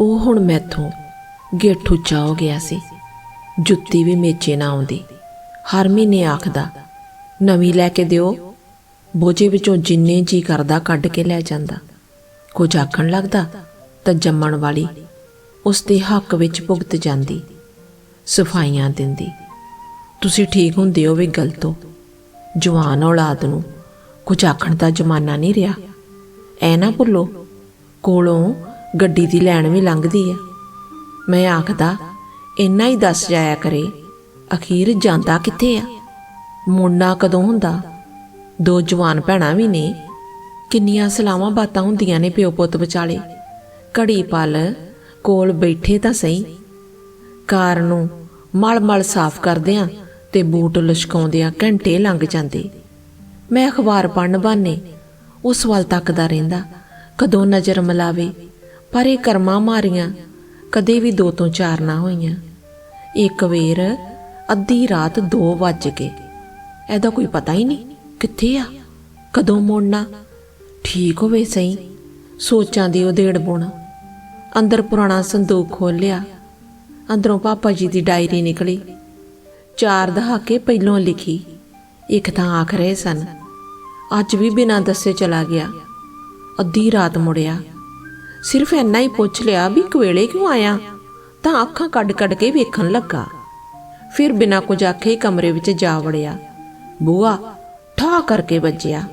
ਉਹ ਹੁਣ ਮੈਥੋਂ ਗਿੱਠ ਉੱਚਾ ਹੋ ਗਿਆ ਸੀ। ਜੁੱਤੀ ਵੀ ਮੇਚੇ ਨਾ ਆਉਂਦੀ। ਹਰ ਮਹੀਨੇ ਆਖਦਾ, ਨਵੀਂ ਲੈ ਕੇ ਦਿਓ। ਬੋਝੇ ਵਿੱਚੋਂ ਜਿੰਨੇ ਜੀ ਕਰਦਾ ਕੱਢ ਕੇ ਲੈ ਜਾਂਦਾ। ਕੁਝ ਆਖਣ ਲੱਗਦਾ ਤਾਂ ਜੰਮਣ ਵਾਲੀ ਉਸ ਦੇ ਹੱਕ ਵਿੱਚ ਭੁਗਤ ਜਾਂਦੀ, ਸਫਾਈਆਂ ਦਿੰਦੀ। ਤੁਸੀਂ ਠੀਕ ਹੁੰਦੇ ਹੋ ਵੀ ਗਲਤ ਹੋ। ਜਵਾਨ ਔਲਾਦ ਨੂੰ ਕੁਝ ਆਖਣ ਦਾ ਜ਼ਮਾਨਾ ਨਹੀਂ ਰਿਹਾ। ਐ ਨਾ ਭੁੱਲੋ, ਕੋਲੋਂ ਗੱਡੀ ਦੀ ਲੈਣ ਵੀ ਲੰਘਦੀ ਆ। ਮੈਂ ਆਖਦਾ, ਇੰਨਾ ਹੀ ਦੱਸ ਜਾਇਆ ਕਰੇ, ਅਖੀਰ ਜਾਂਦਾ ਕਿੱਥੇ ਆ? ਮੁੰਡਾ ਕਦੋਂ ਹੁੰਦਾ? ਦੋ ਜਵਾਨ ਭੈਣਾਂ ਵੀ ਨੇ। ਕਿੰਨੀਆਂ ਸਲਾਵਾਂ ਬਾਤਾਂ ਹੁੰਦੀਆਂ ਨੇ ਪਿਓ ਪੁੱਤ ਵਿਚਾਲੇ। ਘੜੀ ਪਲ ਕੋਲ ਬੈਠੇ ਤਾਂ ਸਹੀ। ਕਾਰ ਨੂੰ ਮਲ-ਮਲ ਸਾਫ਼ ਕਰਦਿਆਂ ਤੇ ਬੂਟ ਲਸ਼ਕਾਉਂਦਿਆਂ ਘੰਟੇ ਲੰਘ ਜਾਂਦੇ। ਮੈਂ ਅਖਬਾਰ ਪੜਨ ਬਾਨੇ, ਉਸ ਵੱਲ ਤੱਕਦਾ ਰਹਿੰਦਾ, ਕਦੋਂ ਨਜ਼ਰ ਮਲਾਵੇ। ਪਰ ਇਹ ਕਰਮਾਂ ਮਾਰੀਆਂ ਕਦੇ ਵੀ ਦੋ ਤੋਂ ਚਾਰ ਨਾ ਹੋਈਆਂ। ਇੱਕ ਵੇਰ, ਅੱਧੀ ਰਾਤ 2 ਵੱਜ ਗਏ। ਇਹਦਾ ਕੋਈ ਪਤਾ ਹੀ ਨਹੀਂ ਕਿੱਥੇ ਆ, ਕਦੋਂ ਮੋੜਨਾ। ਠੀਕ ਹੋਵੇ ਸਹੀ, ਸੋਚਾਂ ਦੀ ਉਧੇੜ ਬੁਣ। ਅੰਦਰ ਪੁਰਾਣਾ ਸੰਦੂਕ ਖੋਲਿਆ ਅੰਦਰੋਂ ਪਾਪਾ ਜੀ ਦੀ ਡਾਇਰੀ ਨਿਕਲੀ। ਚਾਰ ਦਹਾਕੇ ਪਹਿਲੋਂ ਲਿਖੀ। ਇੱਕ ਤਾਂ ਆਖ ਰਹੇ ਸਨ, ਅੱਜ ਵੀ ਬਿਨਾਂ ਦੱਸੇ ਚਲਾ ਗਿਆ। ਅੱਧੀ ਰਾਤ ਮੁੜਿਆ। ਸਿਰਫ ਇੰਨਾ ਹੀ ਪੁੱਛ ਲਿਆ ਵੀ ਕਵੇਲੇ ਕਿਉਂ ਆਇਆ? ਤਾਂ ਅੱਖਾਂ ਕੱਢ-ਕੱਢ ਕੇ ਵੇਖਣ ਲੱਗਾ। ਫਿਰ ਬਿਨਾਂ ਕੁਝ ਆਖੇ ਹੀ ਕਮਰੇ ਵਿੱਚ ਜਾ ਵੜਿਆ। ਬੂਆ ਠਾ ਕਰਕੇ ਵੱਜਿਆ।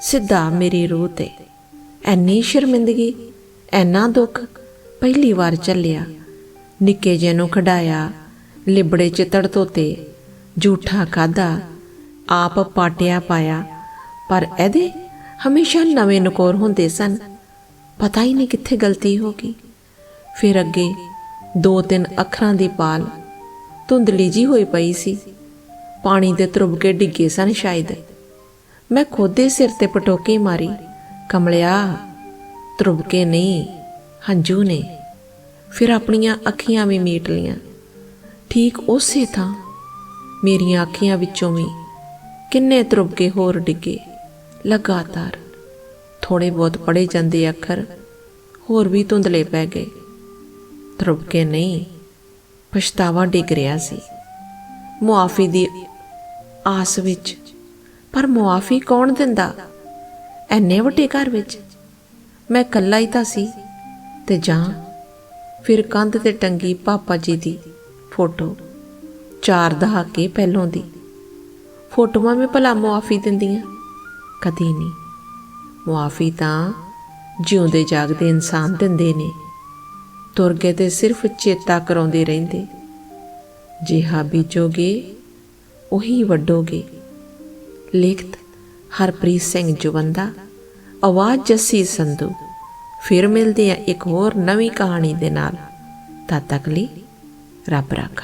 ਸਿੱਧਾ ਮੇਰੀ ਰੂਹ ਤੇ। ਐਨੀ ਸ਼ਰਮਿੰਦਗੀ ਐਨਾ ਦੁੱਖ, ਪਹਿਲੀ ਵਾਰ ਚੱਲਿਆ। ਨਿੱਕੇ ਜਿਹੇ ਨੂੰ ਖਡਾਇਆ, ਲਿਬੜੇ ਚਿੱਤੜ ਧੋਤੇ ਝੂਠਾ ਖਾਦਾ ਆਪ ਪਾਟਿਆ ਪਾਇਆ। ਪਰ ਇਹਦੇ ਹਮੇਸ਼ਾ ਨਵੇਂ ਨਕੋਰ ਹੁੰਦੇ ਸਨ। ਪਤਾ ਹੀ ਨਹੀਂ ਕਿੱਥੇ ਗਲਤੀ ਹੋ ਗਈ। ਫਿਰ ਅੱਗੇ ਦੋ ਤਿੰਨ ਅੱਖਰਾਂ ਦੀ ਪਾਲ ਧੁੰਦਲੀ ਜੀ ਹੋਈ ਪਈ ਸੀ। ਪਾਣੀ ਦੇ ਤਰੁਬਕੇ ਡਿੱਗੇ ਸਨ ਸ਼ਾਇਦ। ਮੈਂ ਖੋਦੇ ਸਿਰ ਤੇ ਪਟੋਕੇ ਮਾਰੀ। ਕਮਲਿਆ ਤਰੁਬਕੇ ਨਹੀਂ ਹੰਝੂ ਨੇ। ਫਿਰ ਆਪਣੀਆਂ ਅੱਖੀਆਂ ਵੀ ਮੀਟ ਲੀਆਂ। ਠੀਕ ਉਸੇ ਥਾਂ ਮੇਰੀਆਂ ਅੱਖੀਆਂ ਵਿੱਚੋਂ ਵੀ ਕਿੰਨੇ ਤਰੁਬਕੇ ਹੋਰ ਡਿੱਗੇ, ਲਗਾਤਾਰ। ਥੋੜੇ ਬਹੁਤ ਪੜੇ ਜਾਂਦੇ ਅੱਖਰ, ਹੋਰ ਵੀ ਧੁੰਦਲੇ ਪੈ ਗਏ। ਤਰੁਬਕੇ ਨਹੀਂ, ਪਛਤਾਵਾ ਡਿੱਗ ਰਿਹਾ ਸੀ। ਮੁਆਫੀ ਦੀ ਆਸ ਵਿੱਚ, ਪਰ ਮੁਆਫੀ ਕੌਣ ਦਿੰਦਾ? ਐਨੇ ਵੱਡੇ ਘਰ ਵਿੱਚ, ਮੈਂ ਇਕੱਲਾ ਹੀ ਤਾਂ ਸੀ। ਤੇ ਜਾਂ ਫਿਰ ਕੰਧ ਤੇ ਟੰਗੀ ਪਾਪਾ ਜੀ ਦੀ ਫੋਟੋ, ਚਾਰ ਦਹਾਕੇ ਪਹਿਲੋਂ ਦੀ। ਫੋਟੋਆਂ ਮੈਂ ਭਲਾ ਮੁਆਫੀ ਦਿੰਦੀਆਂ, ਕਦੀ ਨਹੀਂ। ਮੁਆਫੀ ਤਾਂ ਜਿਉਂਦੇ ਜਾਗਦੇ ਇਨਸਾਨ ਦਿੰਦੇ ਨੇ। ਤੁਰ ਗਏ ਤੇ ਸਿਰਫ ਚੇਤਾ ਕਰਾਉਂਦੇ ਰਹਿੰਦੇ। ਜਿਹਾ ਬੀਜੋਗੇ, ਉਹੀ ਵੱਡੋਗੇ ਲਿਖਤ ਹਰਪ੍ਰੀਤ ਸਿੰਘ ਜਵੰਦਾ, ਆਵਾਜ਼ ਜੱਸੀ ਸੰਧੂ। ਫਿਰ ਮਿਲਦੇ ਆ ਇੱਕ ਹੋਰ ਨਵੀਂ ਕਹਾਣੀ ਦੇ ਨਾਲ। ਤਦ ਤੱਕ ਲਈ ਰੱਬ ਰਾਖਾ।